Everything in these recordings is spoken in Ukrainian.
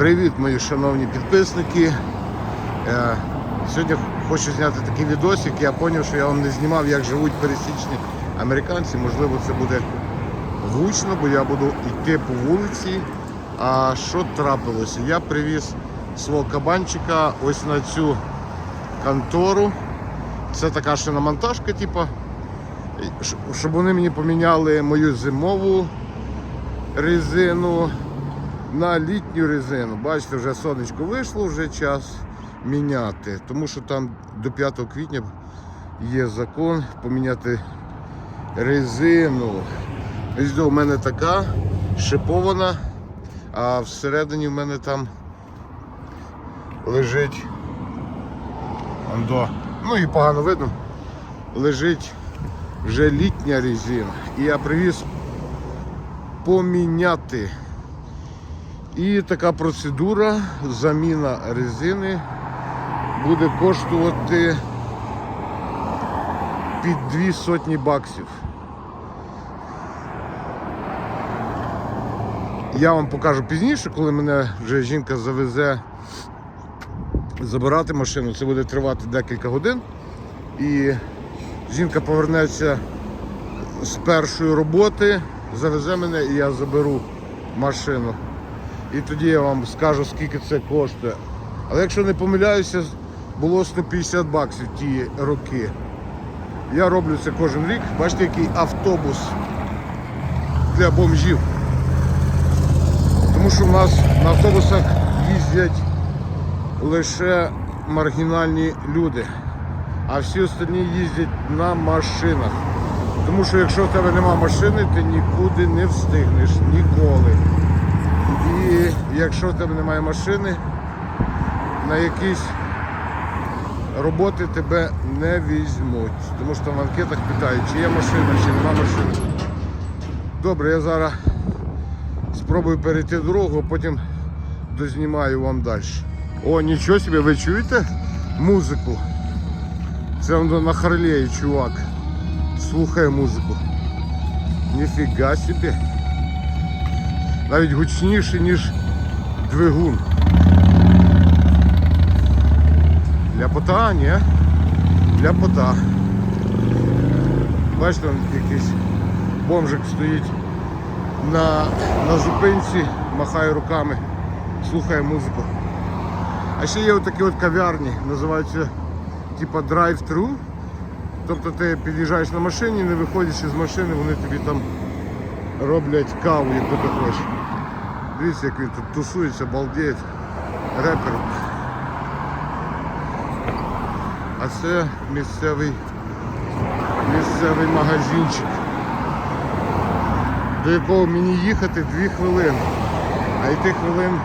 Привіт, мої шановні підписники. Е, Сьогодні хочу зняти такий відосик. Я зрозумів, що я вам не знімав, як живуть пересічні американці. Можливо, це буде гучно, бо я буду йти по вулиці. А що трапилося? Я привіз свого кабанчика ось на цю контору. Це така шиномонтажка, типу, щоб вони мені поміняли мою зимову резину на літню резину. Бачите, вже сонечко вийшло, вже час міняти. Тому що там до 5 квітня є закон поміняти резину. Ось у мене така шипована, а всередині в мене там лежить. Ондо. Ну і погано видно. Лежить вже літня резина. І я привіз поміняти. І така процедура, заміна резини буде коштувати під дві сотні баксів. Я вам покажу пізніше, коли мене вже жінка завезе забирати машину. Це буде тривати декілька годин. І жінка повернеться з першої роботи, завезе мене і я заберу машину. І тоді я вам скажу, скільки це коштує. Але якщо не помиляюся, було 150 баксів ті роки. Я роблю це кожен рік. Бачите, який автобус для бомжів. Тому що в нас на автобусах їздять лише маргінальні люди, а всі остальні їздять на машинах. Тому що якщо в тебе нема машини, ти нікуди не встигнеш ніколи. І якщо в тебе немає машини, на якісь роботи тебе не візьмуть. Тому що там в анкетах питають, чи є машина, чи нема машини. Добре, я зараз спробую перейти дорогу, а потім дознімаю вам далі. О, нічого собі, ви чуєте музику? Це воно на Харлеї, чувак. Слухає музику. Ніфіга собі. Навіть гучніше, ніж двигун. Ляпота, ні? Ляпота. Бачите, там якийсь бомжик стоїть на, на зупинці, махає руками, слухає музику. А ще є отакі от кав'ярні, називаються типа drive-thru. Тобто ти під'їжджаєш на машині, не виходячи з машини, вони тобі там роблять каву, яку ти хочеш. Дивіться, як він тут тусується, балдеє. Репер. А це місцевий місцевий магазинчик, до якого мені їхати 2 хвилини. А йти хвилин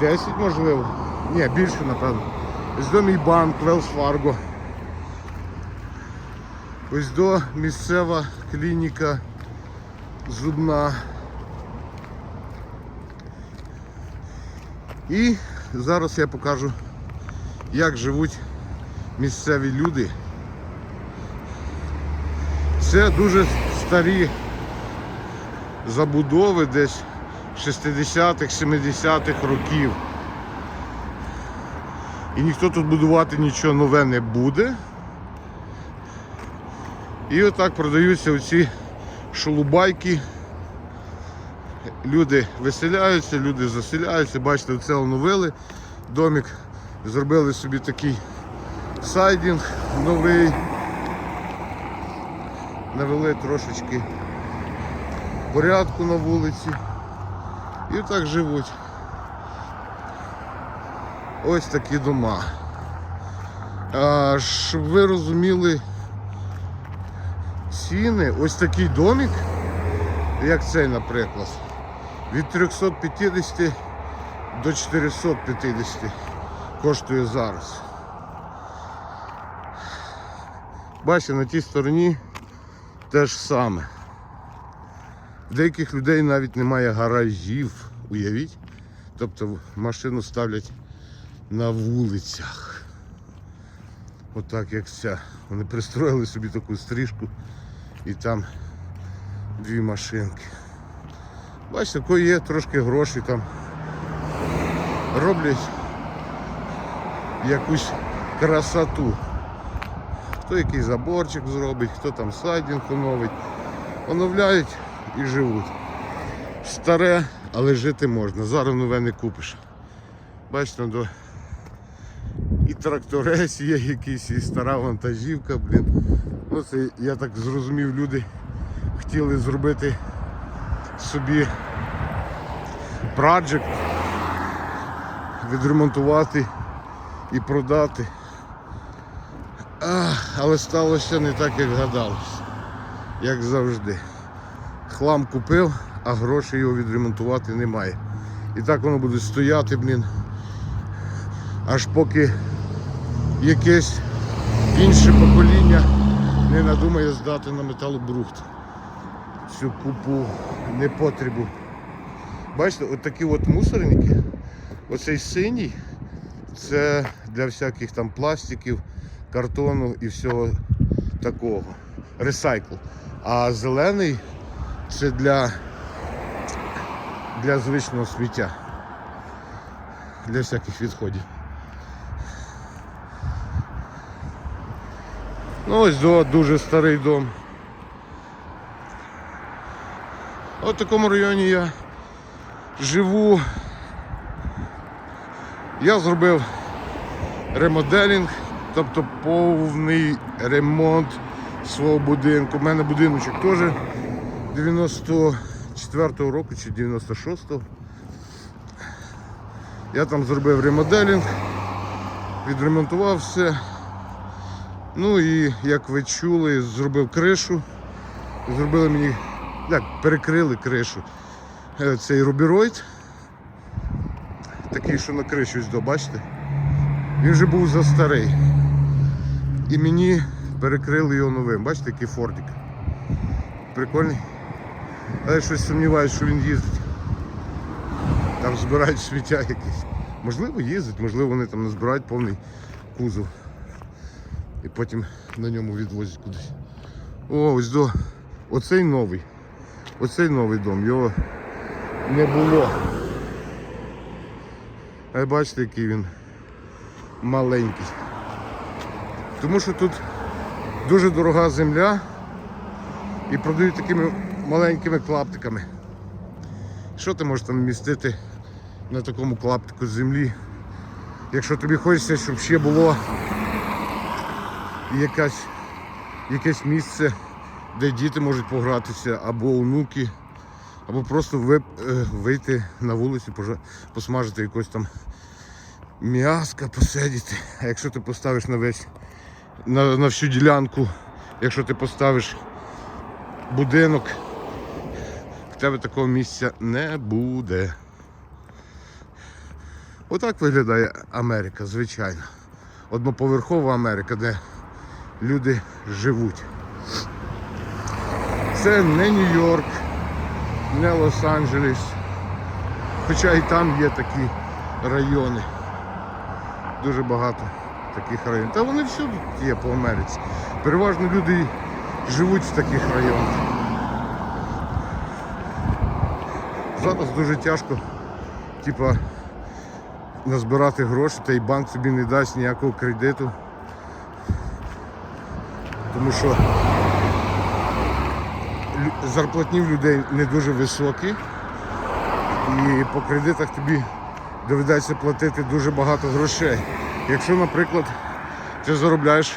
10 можливо. Ні, більше напевно. Ось до мій банк, Велс Фарго. Ось до місцева клініка зубна. І зараз я покажу, як живуть місцеві люди. Це дуже старі забудови десь 60-х, 70-х років. І ніхто тут будувати нічого нове не буде. І отак продаються оці шолубайки. Люди виселяються, люди заселяються. Бачите, оце оновили домик, зробили собі такий сайдінг новий. Навели трошечки порядку на вулиці. І так живуть. Ось такі дома. А, щоб ви розуміли ціни, ось такий домик, як цей, наприклад, від 350 до 450 коштує зараз. Бачите, на тій стороні те ж саме. Деяких людей навіть немає гаражів, уявіть. Тобто машину ставлять на вулицях. Отак як ця. Вони пристроїли собі таку стрижку і там дві машинки. Бачите, кого є трошки грошей там роблять якусь красоту. Хто який заборчик зробить, хто там сайдінг оновить. Оновляють і живуть. Старе, але жити можна. Зараз нове не купиш. Бачите, до і тракторець є якийсь, і стара вантажівка, блін. Ну це я так зрозумів, люди хотіли зробити собі праджект, відремонтувати і продати. Ах, але сталося не так, як гадалось, як завжди. Хлам купив, а грошей його відремонтувати немає. І так воно буде стояти, блін, аж поки якесь інше покоління не надумає здати на металобрухт цю купу непотребу. Бачите, от такі от мусорники, оцей синій, це для всяких там пластиків, картону і всього такого. Ресайкл. А зелений це для, для звичного сміття. Для всяких відходів. Ну ось дуже старий дом. От в такому районі я живу. Я зробив ремоделінг, тобто повний ремонт свого будинку. У мене будиночок теж 94-го року чи 96-го. Я там зробив ремоделінг, відремонтував все. Ну і як ви чули, зробив кришу. Зробили мені, як, перекрили кришу. Е, Цей рубіроїд. Такий, що на кришу ось бачите? Він вже був застарий. І мені перекрили його новим. Бачите, який фордик. Прикольний. Але я щось сумніваюся, що він їздить. Там збирають сміття якесь. Можливо, їздить, можливо, вони там назбирають повний кузов. І потім на ньому відвозять кудись. О, ось до. Оцей новий. Оцей новий дом. Його не було. А бачите, який він маленький. Тому що тут дуже дорога земля і продають такими маленькими клаптиками. Що ти можеш там містити на такому клаптику землі? Якщо тобі хочеться, щоб ще було якась, якесь місце, де діти можуть погратися, або онуки, або просто е, вийти на вулицю, посмажити якось там м'яска, посидіти. А якщо ти поставиш на весь на, на всю ділянку, якщо ти поставиш будинок, в тебе такого місця не буде. Отак виглядає Америка, звичайно. Одноповерхова Америка, де люди живуть. Це не Нью-Йорк, не Лос-Анджелес. Хоча і там є такі райони. Дуже багато таких районів. Та вони всюди є по Америці. Переважно люди живуть в таких районах. Зараз дуже тяжко, типа, назбирати гроші, та й банк тобі не дасть ніякого кредиту. Тому що зарплатні в людей не дуже високі. І по кредитах тобі доведеться платити дуже багато грошей. Якщо, наприклад, ти заробляєш,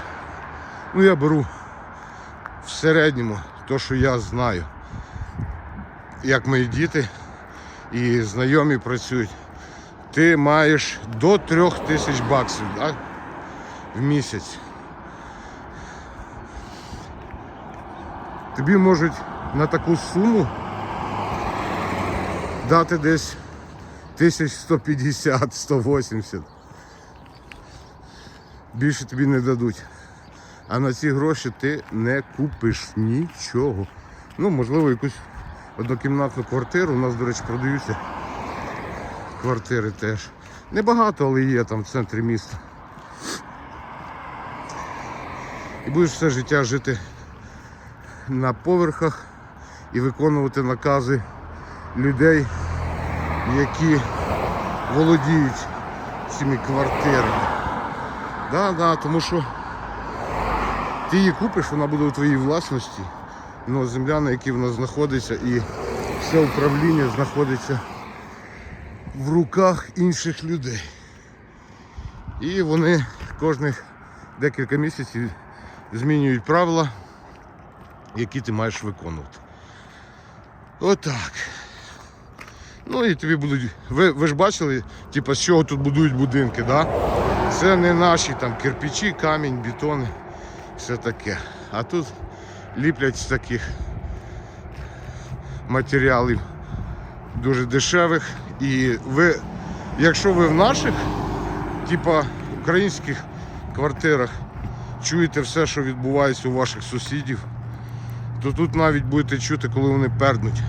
ну я беру в середньому то, що я знаю, як мої діти і знайомі працюють, ти маєш до трьох тисяч баксів так, в місяць. Тобі можуть на таку суму дати десь 1150-180. Більше тобі не дадуть. А на ці гроші ти не купиш нічого. Ну, можливо, якусь однокімнатну квартиру. У нас, до речі, продаються квартири теж. Небагато, але є там в центрі міста. І будеш все життя жити на поверхах і виконувати накази людей, які володіють цими квартирами. Да, да, тому що ти її купиш, вона буде у твоїй власності. Ну, земля, на якій вона знаходиться, і все управління знаходиться в руках інших людей. І вони кожних декілька місяців змінюють правила, які ти маєш виконувати. Отак. Ну і тобі будуть. Ви, ви ж бачили, типу, з чого тут будують будинки, да? Це не наші там кирпичі, камінь, бетони, все таке. А тут ліплять з таких матеріалів дуже дешевих. І ви, якщо ви в наших, типа українських квартирах чуєте все, що відбувається у ваших сусідів, то тут навіть будете чути, коли вони перднуть.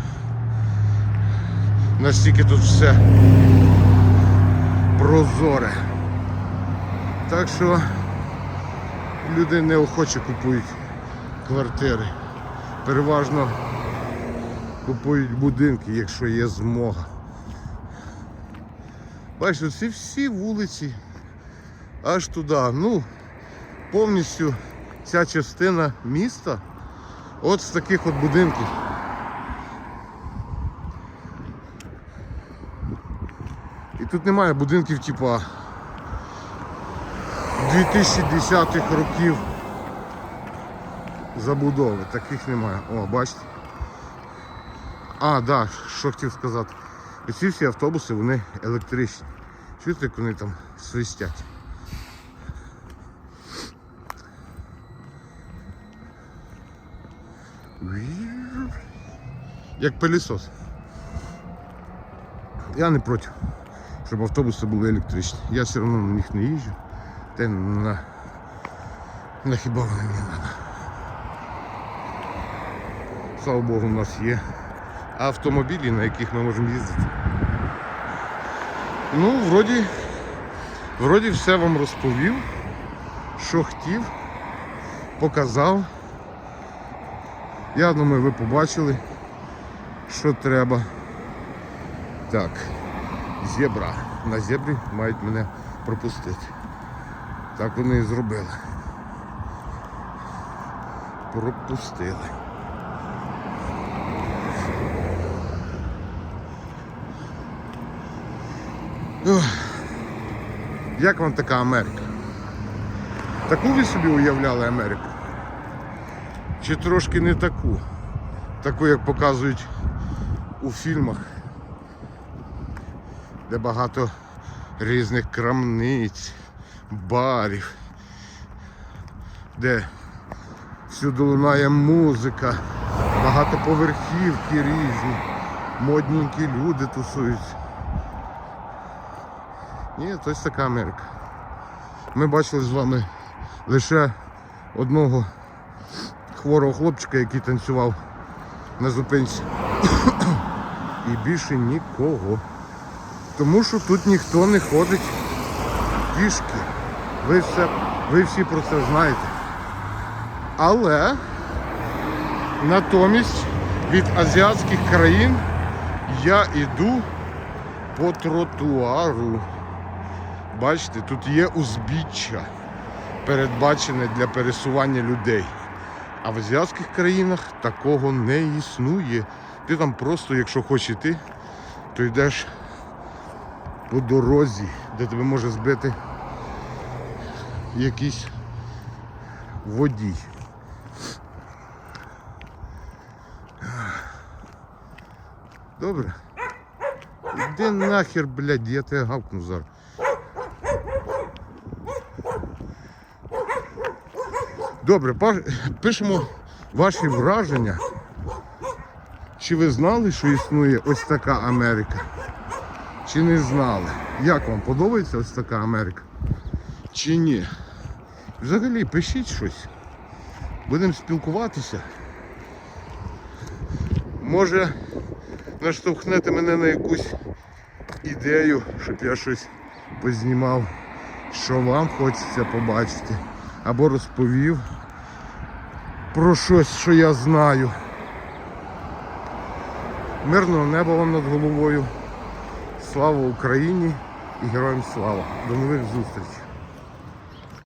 Настільки тут все прозоре. Так що люди неохоче купують квартири. Переважно купують будинки, якщо є змога. Бачите, ці всі вулиці аж туди. Ну, повністю ця частина міста от з таких от будинків. І тут немає будинків типа 2010-х років забудови. Таких немає. О, бачите? А, да, що хотів сказати. Ці всі автобуси, вони електричні. Чуєте, як вони там свистять? Як пилісос. Я не проти, щоб автобуси були електричні. Я все одно на них не їжджу. Та на, на хіба вони мені треба. Слава Богу, у нас є автомобілі, на яких ми можемо їздити. Ну, вроді, вроді все вам розповів, що хотів, показав. Я думаю, ви побачили, що треба. Так, зебра. На зебрі мають мене пропустити. Так вони і зробили. Пропустили. Ох. Як вам така Америка? Таку ви собі уявляли Америку? Чи трошки не таку? Таку, як показують у фільмах, де багато різних крамниць, барів, де всюди лунає музика, багатоповерхівки різні, модненькі люди тусуються. Ні, ось така Америка. Ми бачили з вами лише одного хворого хлопчика, який танцював на зупинці. І більше нікого. Тому що тут ніхто не ходить пішки. Ви, все, ви всі про це знаєте. Але натомість від азіатських країн я йду по тротуару. Бачите, тут є узбіччя, передбачене для пересування людей. А в азіатських країнах такого не існує. Ти там просто, якщо хочеш йти, то йдеш по дорозі, де тебе може збити якийсь водій. Добре. Іди нахер, блядь, я тебе гавкну зараз. Добре, пишемо ваші враження. Чи ви знали, що існує ось така Америка? Чи не знали? Як вам подобається ось така Америка? Чи ні? Взагалі пишіть щось. Будемо спілкуватися. Може наштовхнете мене на якусь ідею, щоб я щось познімав, що вам хочеться побачити. Або розповів про щось, що я знаю. Мирного неба вам над головою. Слава Україні! і героям слава. До нових зустрічей!